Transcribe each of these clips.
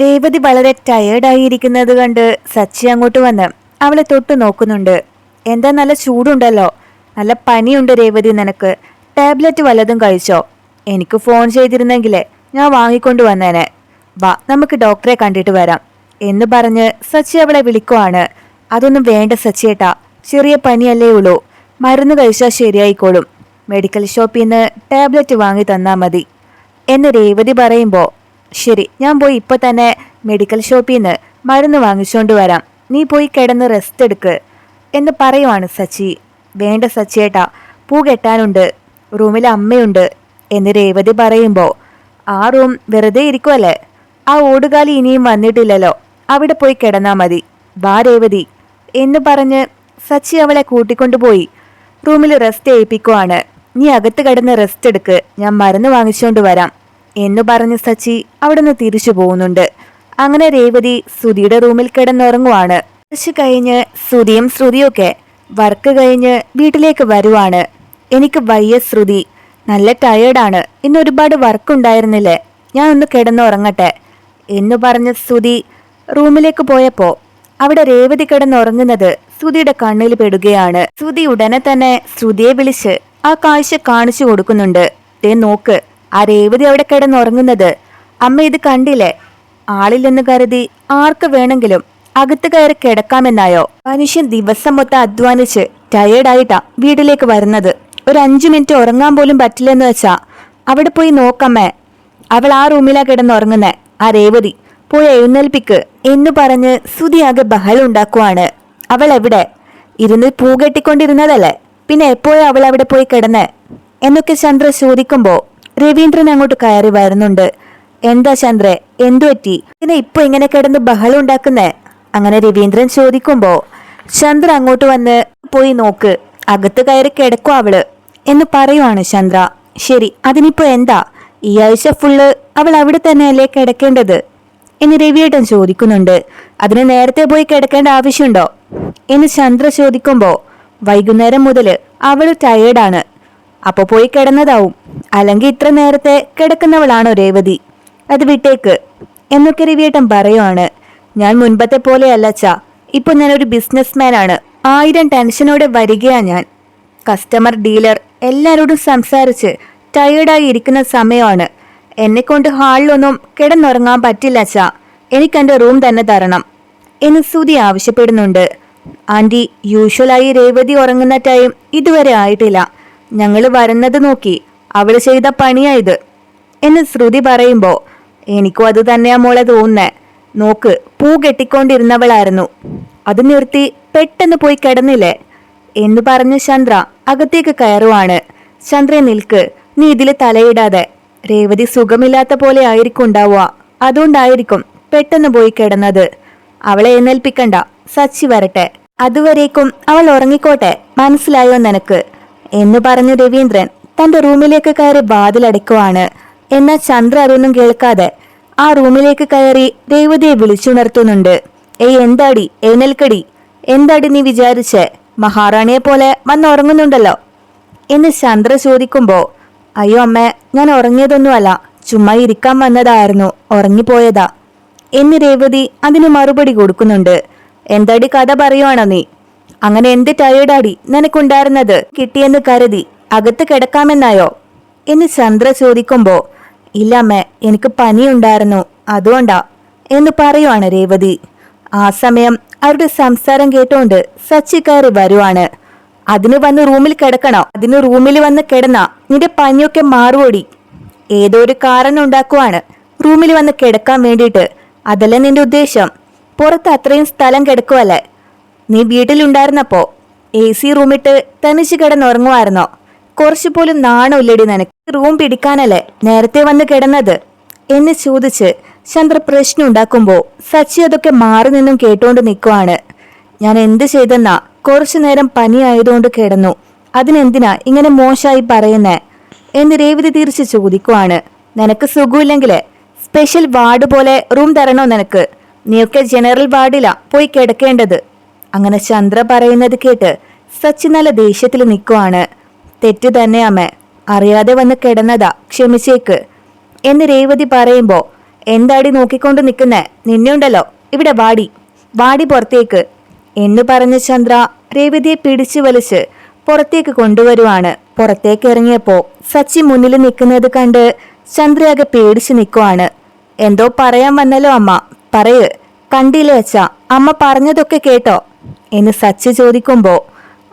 രേവതി വളരെ ടയേർഡായിരിക്കുന്നത് കണ്ട് സച്ചി അങ്ങോട്ട് വന്ന് അവളെ തൊട്ട് നോക്കുന്നുണ്ട്. എന്താ നല്ല ചൂടുണ്ടല്ലോ? നല്ല പനിയുണ്ട് രേവതി നിനക്ക്. ടാബ്ലറ്റ് വല്ലതും കഴിച്ചോ? എനിക്ക് ഫോൺ ചെയ്തിരുന്നെങ്കിലേ ഞാൻ വാങ്ങിക്കൊണ്ട് വന്നേനെ. വാ നമുക്ക് ഡോക്ടറെ കണ്ടിട്ട് വരാം. എന്ന് പറഞ്ഞ് സച്ചി അവളെ വിളിക്കുവാണ്. അതൊന്നും വേണ്ട സച്ചിയേട്ടാ ചെറിയ പനിയല്ലേ ഉള്ളൂ. മരുന്ന് കഴിച്ചാൽ ശരിയായിക്കോളും. മെഡിക്കൽ ഷോപ്പിൽ നിന്ന് ടാബ്ലറ്റ് വാങ്ങി തന്നാൽ മതി. എന്ന് രേവതി പറയുമ്പോൾ ശരി ഞാൻ പോയി ഇപ്പൊ തന്നെ മെഡിക്കൽ ഷോപ്പിൽ നിന്ന് മരുന്ന് വാങ്ങിച്ചുകൊണ്ട് വരാം. നീ പോയി കിടന്ന് റെസ്റ്റ് എടുക്ക്. എന്ന് പറയുവാണ് സച്ചി. വേണ്ട സച്ചിയേട്ടാ പൂ കെട്ടാനുണ്ട്. റൂമിൽ അമ്മയുണ്ട് എന്ന് രേവതി പറയുമ്പോൾ ആ റൂം വെറുതെ ഇരിക്കുമല്ലേ ആ ഓടുകാലി ഇനിയും വന്നിട്ടില്ലല്ലോ. അവിടെ പോയി കിടന്നാ മതി. വാ രേവതി. എന്ന് പറഞ്ഞ് സച്ചി അവളെ കൂട്ടിക്കൊണ്ടുപോയി റൂമിൽ റെസ്റ്റ് ഏൽപ്പിക്കുവാണ്. നീ അകത്ത് കിടന്ന് റെസ്റ്റ് എടുക്ക്. ഞാൻ മരുന്ന് വാങ്ങിച്ചുകൊണ്ട് വരാം. എന്ന് പറഞ്ഞ് സച്ചി അവിടുന്ന് തിരിച്ചു പോകുന്നുണ്ട്. അങ്ങനെ രേവതി സുധിയുടെ റൂമിൽ കിടന്നുറങ്ങുവാണ്. കുറച്ച് കഴിഞ്ഞ് ശ്രുതിയും ശ്രുതിയൊക്കെ വർക്ക് കഴിഞ്ഞ് വീട്ടിലേക്ക് വരുവാണ്. എനിക്ക് വയ്യ ശ്രുതി. നല്ല ടയേർഡാണ് ഇന്ന് ഒരുപാട് വർക്ക് ഉണ്ടായിരുന്നില്ലേ? ഞാൻ ഒന്ന് കിടന്നുറങ്ങട്ടെ. എന്ന് പറഞ്ഞ ശ്രുതി റൂമിലേക്ക് പോയപ്പോ അവിടെ രേവതി കിടന്നുറങ്ങുന്നത് ശ്രുതിയുടെ കണ്ണിൽ പെടുകയാണ്. ശ്രുതി ഉടനെ തന്നെ ശ്രുതിയെ വിളിച്ച് ആ കാഴ്ച കാണിച്ചു കൊടുക്കുന്നുണ്ട്. ദേ നോക്ക്. ആ രേവതി അവിടെ കിടന്നുറങ്ങുന്നത് അമ്മ ഇത് കണ്ടില്ലേ? ആളില്ലെന്ന് കരുതി ആർക്ക് വേണമെങ്കിലും അകത്ത് കയറി കിടക്കാമെന്നായോ? മനുഷ്യൻ ദിവസം മൊത്തം അധ്വാനിച്ച് ടയേർഡായിട്ടാ വീട്ടിലേക്ക് വരുന്നത്. ഒരു അഞ്ചു മിനിറ്റ് ഉറങ്ങാൻ പോലും പറ്റില്ലെന്ന് വെച്ചാ അവിടെ പോയി നോക്കമ്മേ. അവൾ ആ റൂമിലാ കിടന്നുറങ്ങുന്നേ ആ രേവതി പോയി എഴുന്നേൽപ്പിക്ക് എന്നു പറഞ്ഞ് സുതിയാകെ ബഹളം ഉണ്ടാക്കുവാണ്. അവൾ എവിടെ? ഇരുന്ന് പൂ കെട്ടിക്കൊണ്ടിരുന്നതല്ലേ? പിന്നെ എപ്പോഴും അവൾ അവിടെ പോയി കിടന്നേ? എന്നൊക്കെ ചന്ദ്ര ചോദിക്കുമ്പോ രവീന്ദ്രൻ അങ്ങോട്ട് കയറി വരുന്നുണ്ട്. എന്താ ചന്ദ്രെ എന്തു പറ്റി പിന്നെ ഇപ്പൊ ഇങ്ങനെ കിടന്ന് ബഹളം ഉണ്ടാക്കുന്നേ? അങ്ങനെ രവീന്ദ്രൻ ചോദിക്കുമ്പോ ചന്ദ്ര അങ്ങോട്ട് വന്ന് പോയി നോക്ക് അകത്ത് കയറി കിടക്കും അവൾ എന്ന് പറയുവാണ് ചന്ദ്ര. ശരി അതിനിപ്പോ എന്താ? ഈ ആഴ്ച ഫുള്ള് അവൾ അവിടെ തന്നെയല്ലേ കിടക്കേണ്ടത്? എന്ന് രവിയേട്ടൻ ചോദിക്കുന്നുണ്ട്. അതിന് നേരത്തെ പോയി കിടക്കേണ്ട ആവശ്യമുണ്ടോ? എന്ന് ചന്ദ്ര ചോദിക്കുമ്പോ വൈകുന്നേരം മുതൽ അവൾ ടയേർഡാണ് അപ്പൊ പോയി കിടന്നതാവും. അല്ലെങ്കിൽ ഇത്ര നേരത്തെ കിടക്കുന്നവളാണോ രേവതി അത് വിട്ടേക്ക്. എന്നൊക്കെ രവിയേട്ടൻ പറയുവാണ്. ഞാൻ മുൻപത്തെ പോലെയല്ല ചാ ഇപ്പൊ ഞാനൊരു ബിസിനസ്മാൻ ആണ് ആയിരം ടെൻഷനോടെ വരികയാ ഞാൻ. കസ്റ്റമർ ഡീലർ എല്ലാരോടും സംസാരിച്ച് ടയേർഡായി ഇരിക്കുന്ന സമയമാണ്. എന്നെ കൊണ്ട് ഹാളിലൊന്നും കിടന്നുറങ്ങാൻ പറ്റില്ല ച എനിക്ക് എന്റെ റൂം തന്നെ തരണം എന്ന് സുതി ആവശ്യപ്പെടുന്നുണ്ട്. ആന്റി യൂഷ്വലായി രേവതി ഉറങ്ങുന്ന ടൈം ഇതുവരെ ആയിട്ടില്ല. ഞങ്ങൾ വരുന്നത് നോക്കി അവൾ ചെയ്ത പണിയായത്. എന്ന് ശ്രുതി പറയുമ്പോ എനിക്കും അത് തന്നെയാ മോളെ തോന്നുന്നേ. നോക്ക് പൂ കെട്ടിക്കൊണ്ടിരുന്നവളായിരുന്നു. അത് നിർത്തി പെട്ടെന്ന് പോയി കിടന്നില്ലേ? എന്ന് പറഞ്ഞ് ചന്ദ്ര അകത്തേക്ക് കയറുവാണ്. ചന്ദ്ര നിൽക്ക്. നീ ഇതിൽ തലയിടാതെ. രേവതി സുഖമില്ലാത്ത പോലെ ആയിരിക്കും ഉണ്ടാവുക അതുകൊണ്ടായിരിക്കും പെട്ടെന്ന് പോയി കിടന്നത്. അവളെ എഴുന്നേൽപ്പിക്കണ്ട. സച്ചി വരട്ടെ. അതുവരേക്കും അവൾ ഉറങ്ങിക്കോട്ടെ. മനസ്സിലായോ നിനക്ക്? എന്ന് പറഞ്ഞു രവീന്ദ്രൻ തന്റെ റൂമിലേക്ക് കയറി വാതിലടയ്ക്കുവാണ്. എന്നാൽ ചന്ദ്ര അതൊന്നും കേൾക്കാതെ ആ റൂമിലേക്ക് കയറി രേവതിയെ വിളിച്ചുണർത്തുന്നുണ്ട്. ഏയ് എന്താടി? എഴുന്നേൽക്കടി. എന്താടി നീ വിചാരിച്ച്? മഹാറാണിയെ പോലെ വന്ന് ഉറങ്ങുന്നുണ്ടല്ലോ. എന്ന് ചന്ദ്ര ചോദിക്കുമ്പോ അയ്യോ അമ്മ ഞാൻ ഉറങ്ങിയതൊന്നുമല്ല. ചുമ്മാ ഇരിക്കാൻ വന്നതായിരുന്നു. ഉറങ്ങിപ്പോയതാ. എന്ന് രേവതി അതിന് മറുപടി കൊടുക്കുന്നുണ്ട്. എന്താടി കഥ പറയുവാണോ നീ? അങ്ങനെ എന്ത് ടയേർഡാടി നിനക്കുണ്ടായിരുന്നത്? കിട്ടിയെന്ന് കരുതി അകത്ത് കിടക്കാമെന്നായോ? എന്ന് ചന്ദ്ര ചോദിക്കുമ്പോ ഇല്ല അമ്മേ എനിക്ക് പനിയുണ്ടായിരുന്നു അതുകൊണ്ടാ എന്ന് പറയുവാണ് രേവതി. ആ സമയം അവരുടെ സംസാരം കേട്ടോണ്ട് സച്ചി കയറി വരുവാണ്. അതിന് വന്ന് റൂമിൽ കിടക്കണോ? അതിന് റൂമിൽ വന്ന് കിടന്ന നിന്റെ പനിയൊക്കെ മാറുപോടി ഏതോ ഒരു കാരണം ഉണ്ടാക്കുവാണ് റൂമിൽ വന്ന് കിടക്കാൻ വേണ്ടിയിട്ട്. അതല്ല നിന്റെ ഉദ്ദേശം? പുറത്ത് അത്രയും സ്ഥലം കിടക്കുവല്ലേ? നീ വീട്ടിലുണ്ടായിരുന്നപ്പോ എ സി റൂമിട്ട് തനിച്ച് കിടന്നുറങ്ങുമായിരുന്നോ? കുറച്ചു പോലും നാണമില്ലടി നിനക്ക്. റൂം പിടിക്കാനല്ലേ നേരത്തെ വന്ന് കിടന്നത്? എന്ന് ചോദിച്ച് ചന്ദ്ര പ്രശ്നം ഉണ്ടാക്കുമ്പോ സച്ചി അതൊക്കെ മാറി നിന്നും കേട്ടോണ്ട് നിൽക്കുവാണ് ഞാൻ എന്ത് ചെയ്തെന്നാ കുറച്ചു നേരം പനിയായതുകൊണ്ട് കിടന്നു. അതിനെന്തിനാ ഇങ്ങനെ മോശമായി പറയുന്നേ? എന്ന് രേവതി തിരിച്ച് ചോദിക്കുവാണ്. നിനക്ക് സുഖമില്ലെങ്കിൽ? സ്പെഷ്യൽ വാർഡ് പോലെ റൂം തരണോ നിനക്ക്? നീയൊക്കെ ജനറൽ വാർഡിലാ പോയി കിടക്കേണ്ടത്. അങ്ങനെ ചന്ദ്ര പറയുന്നത് കേട്ട് സച്ചി നല്ല ദേഷ്യത്തിൽ നിൽക്കുവാണ് തെറ്റ് തന്നെ അമ്മ. അറിയാതെ വന്ന് കിടന്നതാ. ക്ഷമിച്ചേക്ക്. എന്ന് രേവതി പറയുമ്പോൾ എന്താടി നോക്കിക്കൊണ്ട് നിൽക്കുന്നേ നിന്നെയുണ്ടല്ലോ. ഇവിടെ വാടി. വാടി പുറത്തേക്ക്. എന്ന് പറഞ്ഞ ചന്ദ്ര രേവതിയെ പിടിച്ചു വലിച്ച് പുറത്തേക്ക് കൊണ്ടുവരുവാണ്. പുറത്തേക്ക് ഇറങ്ങിയപ്പോൾ സച്ചി മുന്നിൽ നിൽക്കുന്നത് കണ്ട് ചന്ദ്രയാകെ പേടിച്ചു നിൽക്കുവാണ് എന്തോ പറയാൻ വന്നല്ലോ അമ്മ. പറയ്. കണ്ടില്ലേ അച്ഛ. അമ്മ പറഞ്ഞതൊക്കെ കേട്ടോ. എന്ന് സച്ചി ചോദിക്കുമ്പോ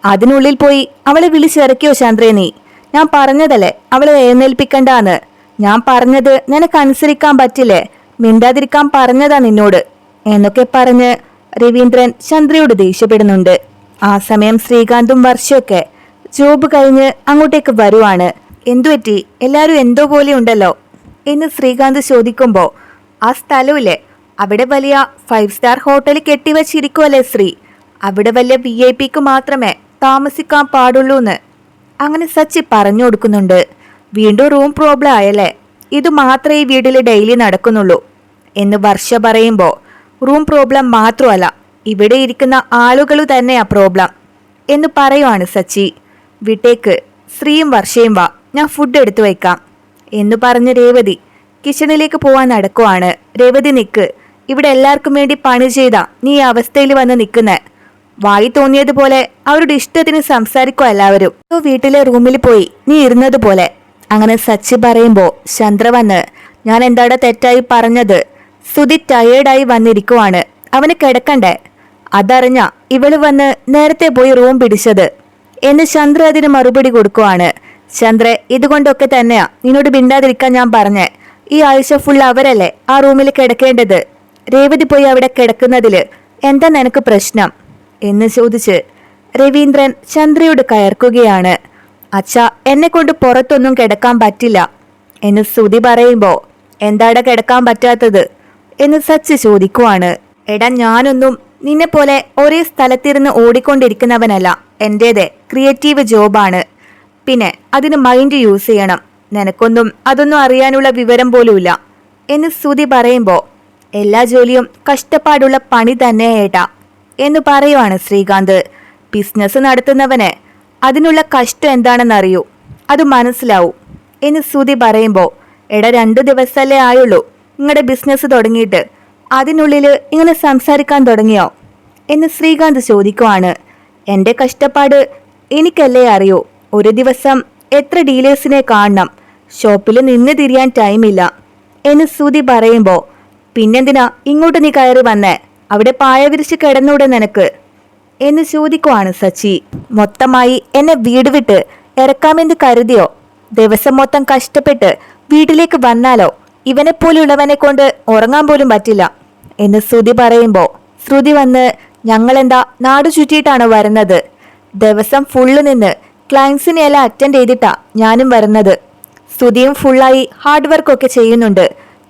അതിനുള്ളിൽ പോയി അവളെ വിളിച്ചിറക്കിയോ ചന്ദ്രേ നീ? ഞാൻ പറഞ്ഞതല്ലേ അവളെ എഴുന്നേൽപ്പിക്കണ്ടാന്ന്. ഞാൻ പറഞ്ഞത് നിനക്ക് അനുസരിക്കാൻ പറ്റില്ലേ? മിണ്ടാതിരിക്കാൻ പറഞ്ഞതാ നിന്നോട്. എന്നൊക്കെ പറഞ്ഞ് രവീന്ദ്രൻ ചന്ദ്രയോട് ദേഷ്യപ്പെടുന്നുണ്ട്. ആ സമയം ശ്രീകാന്തും വർഷയൊക്കെ ജോബ് കഴിഞ്ഞ് അങ്ങോട്ടേക്ക് വരുവാണ്. എന്തുപറ്റി എല്ലാവരും എന്തോ പോലെ ഉണ്ടല്ലോ? എന്ന് ശ്രീകാന്ത് ചോദിക്കുമ്പോൾ ആ സ്ഥലമില്ലേ? അവിടെ വലിയ ഫൈവ് സ്റ്റാർ ഹോട്ടൽ കെട്ടിവച്ചിരിക്കുമല്ലേ ശ്രീ? അവിടെ വലിയ വി ഐ പിക്ക് മാത്രമേ താമസിക്കാൻ പാടുള്ളൂന്ന് അങ്ങനെ സച്ചി പറഞ്ഞു കൊടുക്കുന്നുണ്ട്. വീണ്ടും റൂം പ്രോബ്ലം ആയല്ലേ? ഇത് മാത്രമേ ഈ വീട്ടിൽ ഡെയിലി നടക്കുന്നുള്ളൂ എന്ന് വർഷ പറയുമ്പോൾ റൂം പ്രോബ്ലം മാത്രമല്ല ഇവിടെ ഇരിക്കുന്ന ആളുകൾ തന്നെയാ പ്രോബ്ലം എന്ന് പറയുവാണ് സച്ചി. വിട്ടേക്ക് ശ്രീയും വർഷയും വാ ഞാൻ ഫുഡ് എടുത്തു വയ്ക്കാം എന്ന് പറഞ്ഞ് രേവതി കിച്ചണിലേക്ക് പോവാൻ നടക്കുവാണ്. രേവതി നിക്ക് ഇവിടെ എല്ലാവർക്കും വേണ്ടി പണി ചെയ്താ നീ അവസ്ഥയിൽ വന്ന് നിൽക്കുന്നേ വായി തോന്നിയതുപോലെ അവരുടെ ഇഷ്ടത്തിന് സംസാരിക്കുക എല്ലാവരും. വീട്ടിലെ റൂമിൽ പോയി നീ ഇരുന്നതുപോലെ. അങ്ങനെ സച്ചി പറയുമ്പോൾ ചന്ദ്ര വന്ന് ഞാൻ എന്താടെ തെറ്റായി പറഞ്ഞത്? സുധി ടയേർഡായി വന്നിരിക്കുവാണ്. അവന് കിടക്കണ്ടേ? അതറിഞ്ഞ ഇവൾ വന്ന് നേരത്തെ പോയി റൂം പിടിച്ചത്. എന്ന് ചന്ദ്ര അതിന് മറുപടി കൊടുക്കുവാണ്. ചന്ദ്ര ഇതുകൊണ്ടൊക്കെ തന്നെയാ നിന്നോട് മിണ്ടാതിരിക്കാൻ ഞാൻ പറഞ്ഞേ. ഈ ആഴ്ച ഫുൾ അവരല്ലേ ആ റൂമിൽ കിടക്കേണ്ടത്? രേവതി പോയി അവിടെ കിടക്കുന്നതിൽ എന്താ നിനക്ക് പ്രശ്നം? എന്ന് ചോദിച്ച് രവീന്ദ്രൻ ചന്ദ്രയോട് കയർക്കുകയാണ്. അച്ഛ എന്നെ കൊണ്ട് പുറത്തൊന്നും കിടക്കാൻ പറ്റില്ല എന്ന് ശ്രുതി പറയുമ്പോ എന്താടാ കിടക്കാൻ പറ്റാത്തത്? എന്ന് സച്ച് ചോദിക്കുവാണ്. എടാ ഞാനൊന്നും നിന്നെ പോലെ ഒരേ സ്ഥലത്തിരുന്ന് ഓടിക്കൊണ്ടിരിക്കുന്നവനല്ല. എന്റേത് ക്രിയേറ്റീവ് ജോബാണ്. പിന്നെ അതിന് മൈൻഡ് യൂസ് ചെയ്യണം. നിനക്കൊന്നും അതൊന്നും അറിയാനുള്ള വിവരം പോലുമില്ല എന്ന് ശ്രുതി പറയുമ്പോ എല്ലാ ജോലിയും കഷ്ടപ്പാടുള്ള പണി തന്നെ ഏട്ടാ എന്ന് പറയുവാണ് ശ്രീകാന്ത്. ബിസിനസ് നടത്തുന്നവന് അതിനുള്ള കഷ്ടം എന്താണെന്ന് അറിയൂ അത് മനസ്സിലാവും. എന്ന് ശ്രുതി പറയുമ്പോൾ എടാ രണ്ടു ദിവസമല്ലേ ആയുള്ളൂ. നിങ്ങളുടെ ബിസിനസ് തുടങ്ങിയിട്ട് അതിനുള്ളിൽ ഇങ്ങനെ സംസാരിക്കാൻ തുടങ്ങിയോ? എന്ന് ശ്രീകാന്ത് ചോദിക്കുവാണ്. എന്റെ കഷ്ടപ്പാട് എനിക്കല്ലേ അറിയൂ? ഒരു ദിവസം എത്ര ഡീലേഴ്സിനെ കാണണം? ഷോപ്പിൽ നിന്ന് തിരിയാൻ ടൈമില്ല എന്ന് ശ്രുതി പറയുമ്പോൾ പിന്നെന്തിനാ ഇങ്ങോട്ട് നീ കയറി വന്നേ? അവിടെ പായ വിരിച്ച് കിടന്നൂടെ നിനക്ക് എന്ന് ചോദിക്കുവാണ് സച്ചി. മൊത്തമായി എന്നെ വീട് വിട്ട് ഇറക്കാമെന്ന് കരുതിയോ? ദിവസം മൊത്തം കഷ്ടപ്പെട്ട് വീട്ടിലേക്ക് വന്നാലോ? ഇവനെ പോലുള്ളവനെ കൊണ്ട് ഉറങ്ങാൻ പോലും പറ്റില്ല. എന്ന് ശ്രുതി പറയുമ്പോ ശ്രുതി വന്ന് ഞങ്ങളെന്താ നാട് ചുറ്റിയിട്ടാണ് വരുന്നത്? ദിവസം ഫുള്ള് നിന്ന് ക്ലയൻസിനെ എല്ലാം അറ്റൻഡ് ചെയ്തിട്ടാ ഞാനും വരുന്നത്. സ്തുതിയും ഫുള്ളായി ഹാർഡ് വർക്കൊക്കെ ചെയ്യുന്നുണ്ട്.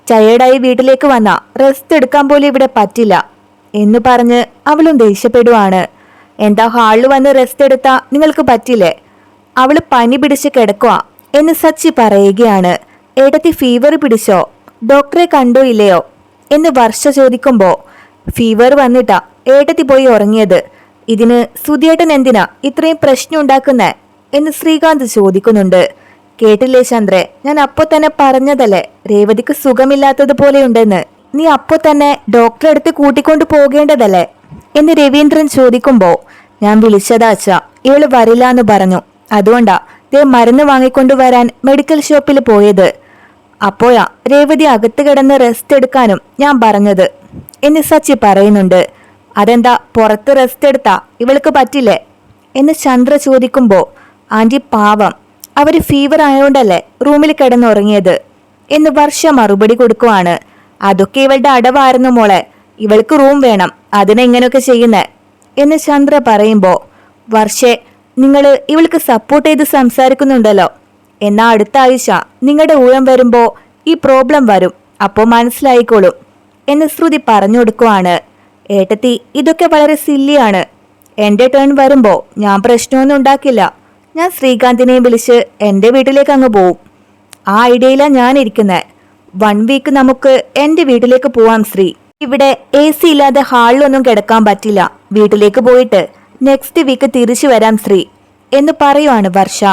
ടയേർഡായി വീട്ടിലേക്ക് വന്നാൽ റെസ്റ്റ് എടുക്കാൻ പോലും ഇവിടെ പറ്റില്ല. എന്ന് പറഞ്ഞ് അവളും ദേഷ്യപ്പെടുവാണ്. എന്താ ഹാളിൽ വന്ന് റെസ്റ്റ് എടുത്താ നിങ്ങൾക്ക് പറ്റില്ലേ? അവൾ പനി പിടിച്ച് കിടക്കുക എന്ന് സച്ചി പറയുകയാണ്. ഏടത്തി ഫീവർ പിടിച്ചോ? ഡോക്ടറെ കണ്ടോ ഇല്ലയോ? എന്ന് വർഷ ചോദിക്കുമ്പോൾ ഫീവർ വന്നിട്ടാ ഏട്ടത്തി പോയി ഉറങ്ങിയത്. ഇതിന് സുധിയേട്ടൻ എന്തിനാ ഇത്രയും പ്രശ്നം ഉണ്ടാക്കുന്നേ? എന്ന് ശ്രീകാന്ത് ചോദിക്കുന്നുണ്ട്. കേട്ടില്ലേ ചന്ദ്രെ ഞാൻ അപ്പോൾ തന്നെ പറഞ്ഞതല്ലേ രേവതിക്ക് സുഖമില്ലാത്തതുപോലെ ഉണ്ടെന്ന്. നീ അപ്പോ തന്നെ ഡോക്ടറെ അടുത്ത് കൂട്ടിക്കൊണ്ടു പോകേണ്ടതല്ലേ? എന്ന് രവീന്ദ്രൻ ചോദിക്കുമ്പോ ഞാൻ വിളിച്ചതാ അച്ഛ ഇവൾ വരില്ല എന്ന് പറഞ്ഞു. അതുകൊണ്ടാ ദേ മരുന്ന് വാങ്ങിക്കൊണ്ടുവരാൻ മെഡിക്കൽ ഷോപ്പിൽ പോയത്. അപ്പോഴാ രേവതി അകത്ത് കിടന്ന് റെസ്റ്റ് എടുക്കാനും ഞാൻ പറഞ്ഞത്. എന്ന് സച്ചി പറയുന്നുണ്ട്. അതെന്താ പുറത്ത് റെസ്റ്റ് എടുത്താ? ഇവൾക്ക് പറ്റില്ലേ? എന്ന് ചന്ദ്ര ചോദിക്കുമ്പോൾ ആന്റി പാവം അവർ ഫീവർ ആയതുകൊണ്ടല്ലേ റൂമിൽ കിടന്നുറങ്ങിയത്? എന്ന് വർഷ മറുപടി കൊടുക്കുവാണ്. അതൊക്കെ ഇവളുടെ അടവായിരുന്നു മോളെ. ഇവൾക്ക് റൂം വേണം. അതിനെങ്ങനെയൊക്കെ ചെയ്യുന്നേ. എന്ന് ചന്ദ്ര പറയുമ്പോ വർഷേ നിങ്ങൾ ഇവൾക്ക് സപ്പോർട്ട് ചെയ്ത് സംസാരിക്കുന്നുണ്ടല്ലോ. എന്നാ അടുത്ത ആഴ്ച നിങ്ങളുടെ ഊഴം വരുമ്പോ ഈ പ്രോബ്ലം വരും. അപ്പോൾ മനസ്സിലായിക്കോളും. എന്ന് ശ്രുതി പറഞ്ഞു കൊടുക്കുവാണ്. ഏട്ടത്തി ഇതൊക്കെ വളരെ സില്ലിയാണ് എന്റെ ടേൺ വരുമ്പോ ഞാൻ പ്രശ്നമൊന്നും ഉണ്ടാക്കില്ല. ഞാൻ ശ്രീകാന്തിനെയും വിളിച്ച് എന്റെ വീട്ടിലേക്ക് അങ്ങ് പോവും. ആ ഐഡിയയിലാണ് ഞാൻ ഇരിക്കുന്നത് വൺ വീക്ക് നമുക്ക് എന്റെ വീട്ടിലേക്ക് പോവാം ശ്രീ. ഇവിടെ എ സി ഇല്ലാതെ ഹാളിലൊന്നും കിടക്കാൻ പറ്റില്ല. വീട്ടിലേക്ക് പോയിട്ട് നെക്സ്റ്റ് വീക്ക് തിരിച്ചു വരാം ശ്രീ എന്ന് പറയുവാണ് വർഷ.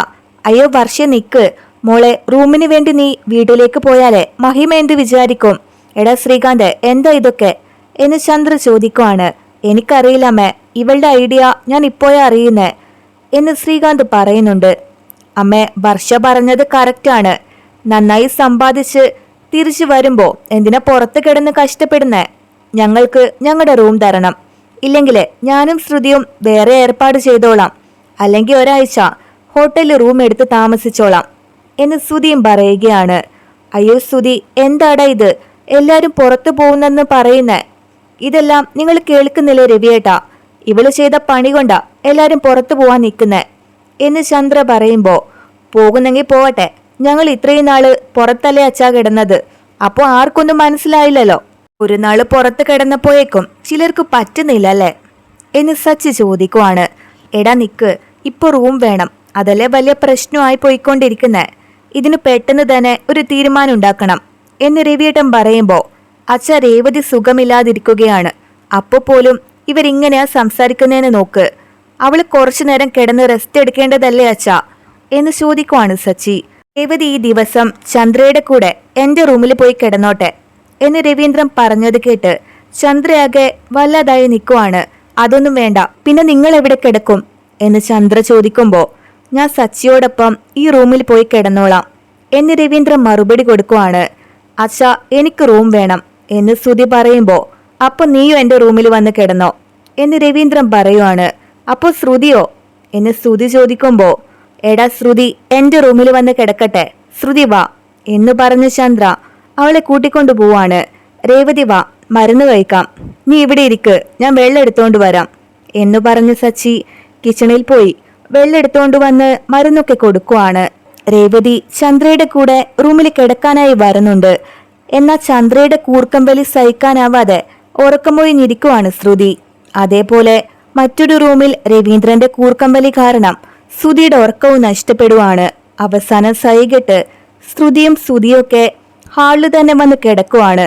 അയ്യോ വർഷ നിക്ക്. മോളെ റൂമിന് വേണ്ടി നീ വീട്ടിലേക്ക് പോയാലേ മഹിമ എന്ത് വിചാരിക്കും? എടാ ശ്രീകാന്ത് എന്താ ഇതൊക്കെ? എന്ന് ചന്ദ്ര ചോദിക്കുവാണ്. എനിക്കറിയില്ലമ്മേ ഇവളുടെ ഐഡിയ ഞാൻ ഇപ്പോഴേ അറിയുന്നേ എന്ന് ശ്രീകാന്ത് പറയുന്നുണ്ട്. അമ്മേ വർഷ പറഞ്ഞത് കറക്റ്റാണ് നന്നായി സമ്പാദിച്ച് തിരിച്ചു വരുമ്പോ എന്തിനാ പുറത്ത് കിടന്ന് കഷ്ടപ്പെടുന്നേ? ഞങ്ങൾക്ക് ഞങ്ങളുടെ റൂം തരണം. ഇല്ലെങ്കിൽ ഞാനും ശ്രുതിയും വേറെ ഏർപ്പാട് ചെയ്തോളാം. അല്ലെങ്കിൽ ഒരാഴ്ച ഹോട്ടലിൽ റൂം എടുത്ത് താമസിച്ചോളാം എന്ന് ശ്രുതിയും പറയുകയാണ്. അയ്യോ ശ്രുതി എന്താടാ ഇത്? എല്ലാരും പുറത്തു പോകുന്നെന്ന് പറയുന്നേ. ഇതെല്ലാം നിങ്ങൾ കേൾക്കുന്നില്ലേ രവിയേട്ടാ? ഇവൾ ചെയ്ത പണി കൊണ്ടാ എല്ലാരും പുറത്തു പോവാൻ നിൽക്കുന്നേ എന്ന് ചന്ദ്ര പറയുമ്പോൾ പോകുന്നെങ്കിൽ പോവട്ടെ. ഞങ്ങൾ ഇത്രയും നാൾ പുറത്തല്ലേ അച്ചാ കിടന്നത്? അപ്പോ ആർക്കൊന്നും മനസ്സിലായില്ലല്ലോ. ഒരു നാൾ പുറത്ത് കിടന്നപ്പോയേക്കും ചിലർക്ക് പറ്റുന്നില്ല അല്ലേ എന്ന് സച്ചി ചോദിക്കുവാണ്. എടാ നിക്ക് ഇപ്പൊ റൂം വേണം. അതല്ലേ വലിയ പ്രശ്നമായി പോയിക്കൊണ്ടിരിക്കുന്നെ? ഇതിന് പെട്ടെന്ന് തന്നെ ഒരു തീരുമാനം ഉണ്ടാക്കണം. എന്ന് രവിയേട്ടൻ പറയുമ്പോ അച്ഛ രേവതി സുഖമില്ലാതിരിക്കുകയാണ്. അപ്പോ പോലും ഇവരിങ്ങനെയാ സംസാരിക്കുന്നതിന് നോക്ക്. അവൾ കുറച്ചു നേരം കിടന്ന് റെസ്റ്റ് എടുക്കേണ്ടതല്ലേ അച്ഛ? എന്ന് ചോദിക്കുവാണ് സച്ചി. രേവതി ഈ ദിവസം ചന്ദ്രയുടെ കൂടെ എന്റെ റൂമിൽ പോയി കിടന്നോട്ടെ എന്ന് രവീന്ദ്രൻ പറഞ്ഞത് കേട്ട് ചന്ദ്രയാകെ വല്ലാതായി നിൽക്കുവാണ് അതൊന്നും വേണ്ട പിന്നെ നിങ്ങൾ എവിടെ കിടക്കും? എന്ന് ചന്ദ്ര ചോദിക്കുമ്പോൾ ഞാൻ സച്ചിയോടൊപ്പം ഈ റൂമിൽ പോയി കിടന്നോളാം എന്ന് രവീന്ദ്രൻ മറുപടി കൊടുക്കുവാണ്. അച്ഛ എനിക്ക് റൂം വേണം എന്ന് ശ്രുതി പറയുമ്പോൾ അപ്പൊ നീയോ എന്റെ റൂമിൽ വന്ന് കിടന്നോ എന്ന് രവീന്ദ്രൻ പറയുവാണ്. അപ്പോൾ ശ്രുതിയോ? എന്ന് ശ്രുതി ചോദിക്കുമ്പോ എടാ ശ്രുതി എന്റെ റൂമിൽ വന്ന് കിടക്കട്ടെ. ശ്രുതി വാ. എന്ന് പറഞ്ഞ ചന്ദ്ര അവളെ കൂട്ടിക്കൊണ്ടു പോവാണ്. രേവതി വാ മരുന്ന് കഴിക്കാം. നീ ഇവിടെ ഇരിക്ക് ഞാൻ വെള്ളം എടുത്തോണ്ട് വരാം. എന്ന് പറഞ്ഞ് സച്ചി കിച്ചണിൽ പോയി. വെള്ളം എടുത്തോണ്ട് വന്ന് മരുന്നൊക്കെ കൊടുക്കുവാണ്. രേവതി ചന്ദ്രയുടെ കൂടെ റൂമിൽ കിടക്കാനായി വരുന്നുണ്ട്. എന്നാൽ ചന്ദ്രയുടെ കൂർക്കമ്പലി സഹിക്കാനാവാതെ ഉറക്കമൊഴിഞ്ഞിരിക്കുവാണ് ശ്രുതി. അതേപോലെ മറ്റൊരു റൂമിൽ രവീന്ദ്രന്റെ കൂർക്കമ്പലി കാരണം ശ്രുതിയുടെ ഉറക്കവും നഷ്ടപ്പെടുവാണ്. അവസാനം സൈകിട്ട് ശ്രുതിയും ശ്രുതിയൊക്കെ ഹാളിൽ തന്നെ വന്ന് കിടക്കുവാണ്.